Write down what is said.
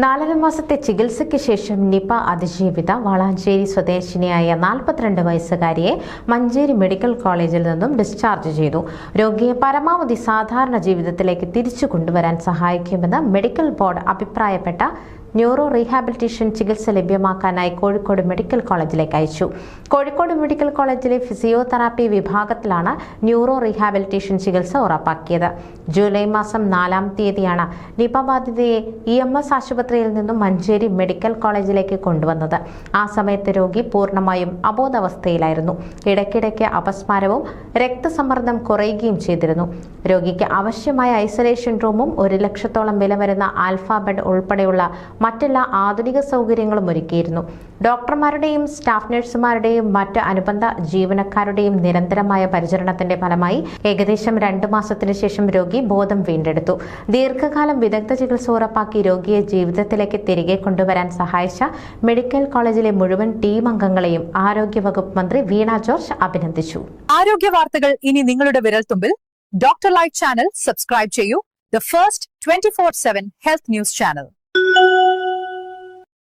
നാലര മാസത്തെ ചികിത്സയ്ക്ക് ശേഷം നിപ അതിജീവിത. വളാഞ്ചേരി സ്വദേശിനിയായ നാൽപ്പത്തിരണ്ട് വയസ്സുകാരിയെ മഞ്ചേരി മെഡിക്കൽ കോളേജിൽ നിന്നും ഡിസ്ചാർജ് ചെയ്തു. രോഗിയെ പരമാവധി സാധാരണ ജീവിതത്തിലേക്ക് തിരിച്ചു കൊണ്ടുവരാൻ സഹായിക്കുമെന്ന് മെഡിക്കൽ ബോർഡ് അഭിപ്രായപ്പെട്ട ന്യൂറോ റീഹാബിലിറ്റേഷൻ ചികിത്സ ലഭ്യമാക്കാനായി കോഴിക്കോട് മെഡിക്കൽ കോളേജിലേക്ക് അയച്ചു. കോഴിക്കോട് മെഡിക്കൽ കോളേജിലെ ഫിസിയോതെറാപ്പി വിഭാഗത്തിലാണ് ന്യൂറോ റീഹാബിലിറ്റേഷൻ ചികിത്സ ഉറപ്പാക്കിയത്. ജൂലൈ മാസം നാലാം തീയതിയാണ് നിപ ബാധിതയെ ഇ എം എസ് ആശുപത്രിയിൽ നിന്നും മഞ്ചേരി മെഡിക്കൽ കോളേജിലേക്ക് കൊണ്ടുവന്നത്. ആ സമയത്ത് രോഗി പൂർണമായും അബോധാവസ്ഥയിലായിരുന്നു. ഇടയ്ക്കിടയ്ക്ക് അപസ്മാരവും രക്തസമ്മർദ്ദം കുറയുകയും ചെയ്തിരുന്നു. രോഗിക്ക് ആവശ്യമായ ഐസൊലേഷൻ റൂമും ഒരു ലക്ഷത്തോളം വില വരുന്ന ആൽഫാബെഡ് ഉൾപ്പെടെയുള്ള മറ്റെല്ലാ ആധുനിക സൗകര്യങ്ങളും ഒരുക്കിയിരുന്നു. ഡോക്ടർമാരുടെയും സ്റ്റാഫ് നഴ്സുമാരുടെയും മറ്റ് അനുബന്ധ ജീവനക്കാരുടെയും നിരന്തരമായ പരിചരണത്തിന്റെ ഫലമായി ഏകദേശം രണ്ടു മാസത്തിനു ശേഷം രോഗി ബോധം വീണ്ടെടുത്തു. ദീർഘകാലം വിദഗ്ധ ചികിത്സ ഉറപ്പാക്കി രോഗിയെ ജീവിതത്തിലേക്ക് തിരികെ കൊണ്ടുവരാൻ സഹായിച്ച മെഡിക്കൽ കോളേജിലെ മുഴുവൻ ടീം അംഗങ്ങളെയും ആരോഗ്യവകുപ്പ് മന്ത്രി വീണ ജോർജ് അഭിനന്ദിച്ചു. ആരോഗ്യ വാർത്തകൾ ഇനി നിങ്ങളുടെ വിരൽത്തുമ്പിൽ. ഡോക്ടർ ലൈറ്റ് ചാനൽ സബ്സ്ക്രൈബ് ചെയ്യൂ. The first twenty four seven health news channel.